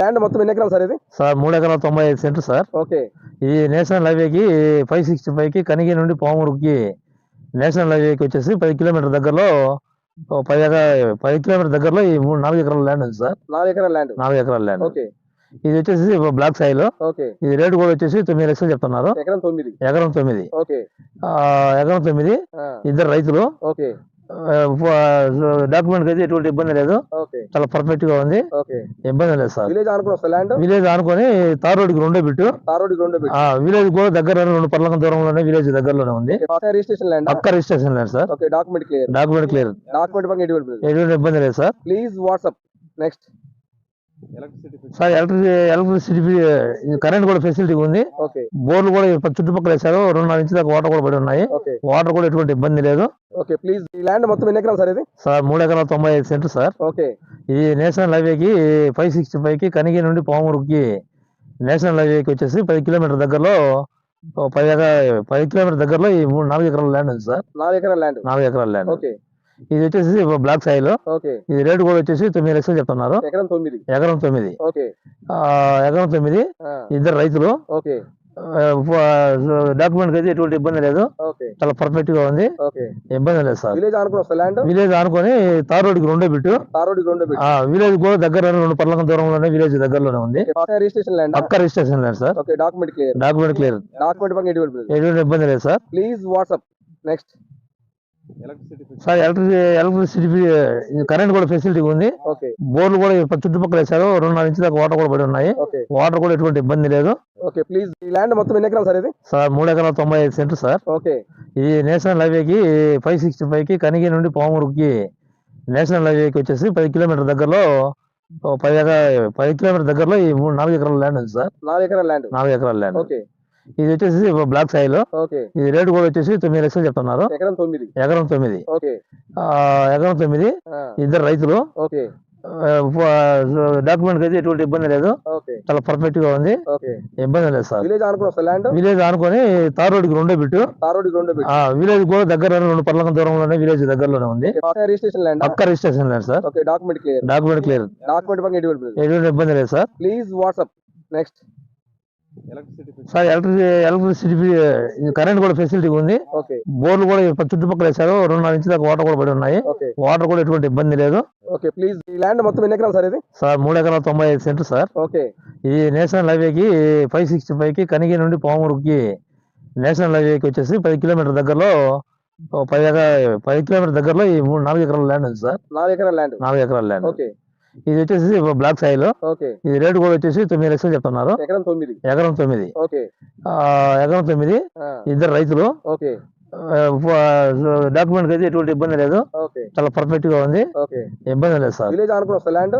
Land మొత్తం ఎన్ని ఎకరాలు సార్ ఇది? సార్ మూడు ఎకరాల తొంభై ఐదు సెంటర్ సార్. ఓకే. ఇది నేషనల్ హైవేకి ఫైవ్ సిక్స్టీ ఫైవ్కి కనిగి నుండి పామూరుకి నేషనల్ హైవేకి వచ్చేసి పది కిలోమీటర్ దగ్గరలో పది ఎకరా పది కిలోమీటర్ దగ్గరలో ఈ మూడు నాలుగు ఎకరాల ల్యాండ్ ఉంది సార్. నాలుగు ఎకరాల ల్యాండ్ నాలుగు ఎకరాల ల్యాండ్ ఓకే. ఇది వచ్చేసి బ్లాక్ ఓకే. ఇది రేటు కూడా వచ్చేసి తొమ్మిది లక్షలు చెప్తున్నారు. ఎకరం తొమ్మిది. ఎకరం తొమ్మిది. ఎకరం తొమ్మిది. ఇద్దరు రైతులు. డాక్యుమెంట్ అయితే ఎటువంటి ఇబ్బంది లేదు. చాలా పర్ఫెక్ట్గా ఉంది ఇబ్బంది లేదు సార్. విలేజ్ అనుకుని ల్యాండ్? విలేజ్ తార్ రెండో బిట్టు. తార్ రోడ్డు రెండు పెట్టి ఆ విలేజ్ కూడా దగ్గర రెండు పర్లంక దూరంలోనే విలేజ్ దగ్గరలోనే ఉంది. Registration land? పక్క రిజిస్ట్రేషన్ లేదు sir. Okay document clear. Document clear. Document ఎటువంటి ఇబ్బంది లేదు sir. Please WhatsApp. Next. Sir electricity electricity current కూడా ఫెసిలిటీ ఉంది. బోర్లు కూడా ఈ చుట్టుపక్కల వేశారు. రెండున్నర ఇంచు దాకా వాటర్ కూడా పడి ఉన్నాయి. వాటర్ కూడా ఎటువంటి ఇబ్బంది లేదు. Okay please. ఈ ల్యాండ్ మొత్తం ఎన్ని ఎకరాలు సార్ ఇది? సార్ మూడు ఎకరాల తొంభై ఐదు సెంటర్ సార్. ఓకే. ఇది నేషనల్ హైవేకి ఫైవ్ సిక్స్టీ ఫైవ్కి కనిగి నుండి పామూరుకి నేషనల్ హైవేకి వచ్చేసి పది కిలోమీటర్ దగ్గరలో పది ఎకరా పది కిలోమీటర్ దగ్గరలో ఈ మూడు నాలుగు ఎకరాల ల్యాండ్ ఉంది సార్. నాలుగు ఎకరాల ల్యాండ్. నాలుగు ఎకరాల ల్యాండ్. ఓకే. ఇది వచ్చేసి బ్లాక్ సాయిల్ ఇది రేటు కూడా వచ్చేసి తొమ్మిది లక్షలు చెప్తున్నారు. ఎకరం తొమ్మిది. ఎకరం తొమ్మిది. ఎకరం తొమ్మిది. ఇద్దరు రైతులు. డాక్యుమెంట్ అయితే ఎటువంటి ఇబ్బంది లేదు. చాలా పర్ఫెక్ట్గా ఉంది. ఇబ్బంది లేదు సార్. విలేజ్ అనుకుని విలేజ్ ఆనుకొని తార్ రెండో బిట్టు. రోడ్డు రెండు పెట్టి ఆ విలేజ్ కూడా దగ్గర రెండు పర్లంక దూరంలోనే విలేజ్ దగ్గరలోనే ఉంది. పక్క రిజిస్ట్రేషన్ లేదు sir. Document clear document clear document ఎటువంటి ఇబ్బంది లేదు. Sir. Please WhatsApp next sir electricity electricity current కూడా ఫెసిలిటీ ఉంది. బోర్లు కూడా చుట్టుపక్కల వేశారు. రెండున్నర ఇంచు దాకా వాటర్ కూడా పడి ఉన్నాయి. వాటర్ కూడా ఎటువంటి ఇబ్బంది లేదు. ఓకే ప్లీజ్ ఈ ల్యాండ్ మొత్తం ఎన్ని ఎకరాలు సార్ ఇది? సార్ మూడు ఎకరాల తొంభై ఐదు సెంటర్ సార్. ఓకే. ఇది నేషనల్ హైవేకి ఫైవ్ సిక్స్టీ ఫైవ్కి కనిగి నుండి పామూరుకి నేషనల్ హైవేకి వచ్చేసి పది కిలోమీటర్ దగ్గరలో పది ఎకరా పది కిలోమీటర్ దగ్గరలో ఈ మూడు నాలుగు ఎకరాల ల్యాండ్ ఉంది సార్. నాలుగు ఎకరాల ల్యాండ్ నాలుగు ఎకరాల ల్యాండ్ ఓకే. ఇది వచ్చేసి బ్లాక్ సాయిల్ ఇది రేటు కూడా వచ్చేసి తొమ్మిది లక్షలు చెప్తున్నారు. ఎకరం తొమ్మిది. ఎకరం తొమ్మిది. ఇద్దరు రైతులు. డాక్యుమెంట్ అయితే ఎటువంటి ఇబ్బంది లేదు. చాలా పర్ఫెక్ట్గా ఉంది. ఇబ్బంది లేదు సార్. విలేజ్ అనుకుని తార్ రెండో బిట్టు. తార్ రోడ్డు రెండు పెట్టి ఆ విలేజ్ కూడా దగ్గర రెండు పర్లంక దూరంలోనే విలేజ్ దగ్గరలోనే ఉంది. పక్క రిజిస్ట్రేషన్ ల్యాండ్ లేదు sir. Okay document clear document clear document ఎటువంటి ఇబ్బంది లేదు. Sir. Please WhatsApp next sir electricity electricity current కూడా ఫెసిలిటీ ఉంది. బోర్లు కూడా చుట్టుపక్కల వేశారు. రెండున్నర ఇంచు దాకా వాటర్ కూడా పడి ఉన్నాయి. వాటర్ కూడా ఎటువంటి ఇబ్బంది లేదు. ఓకే ప్లీజ్ ఈ ల్యాండ్ మొత్తం ఎన్ని ఎకరాలు సార్ ఇది? సార్ మూడు ఎకరాల తొంభై ఐదు సెంటర్ సార్. ఓకే ఇది నేషనల్ హైవేకి ఫైవ్ సిక్స్టీ ఫైవ్కి కనిగి నుండి పామూరుకి నేషనల్ హైవేకి వచ్చేసి పది కిలోమీటర్ దగ్గరలో పది ఎకరా పది కిలోమీటర్ దగ్గరలో ఈ మూడు నాలుగు ఎకరాల ల్యాండ్ ఉంది సార్. నాలుగు ఎకరాల ల్యాండ్ నాలుగు ఎకరాల ల్యాండ్ ఓకే ఇది వచ్చేసి బ్లాక్ సాయిల్ ఇది రేటు కూడా వచ్చేసి తొమ్మిది లక్షలు చెప్తున్నారు. ఎకరం తొమ్మిది. ఎకరం తొమ్మిది. ఎకరం తొమ్మిది. ఇద్దరు రైతులు. డాక్యుమెంట్ అయితే ఎటువంటి ఇబ్బంది లేదు. చాలా పర్ఫెక్ట్గా ఉంది. ఇబ్బంది లేదు సార్.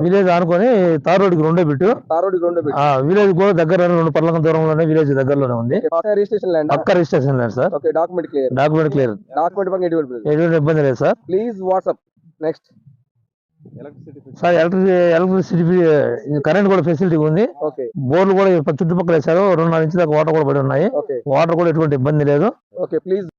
విలేజ్ అనుకుని తార్ రెండో రోడ్డు రెండు పెట్టి విలేజ్ కూడా దగ్గర రెండు పర్లంక దూరంలోనే విలేజ్ దగ్గరలోనే ఉంది. పక్క రిజిస్ట్రేషన్ ల్యాండ్ లేదు sir. Okay document clear document clear document ఎటువంటి ఇబ్బంది లేదు. Sir. Please WhatsApp next sir electricity electricity current కూడా ఫెసిలిటీ ఉంది. బోర్లు కూడా చుట్టుపక్కల వేశారు. రెండున్నర ఇంచు దాకా వాటర్ కూడా పడి ఉన్నాయి. వాటర్ కూడా ఎటువంటి ఇబ్బంది లేదు. Okay please.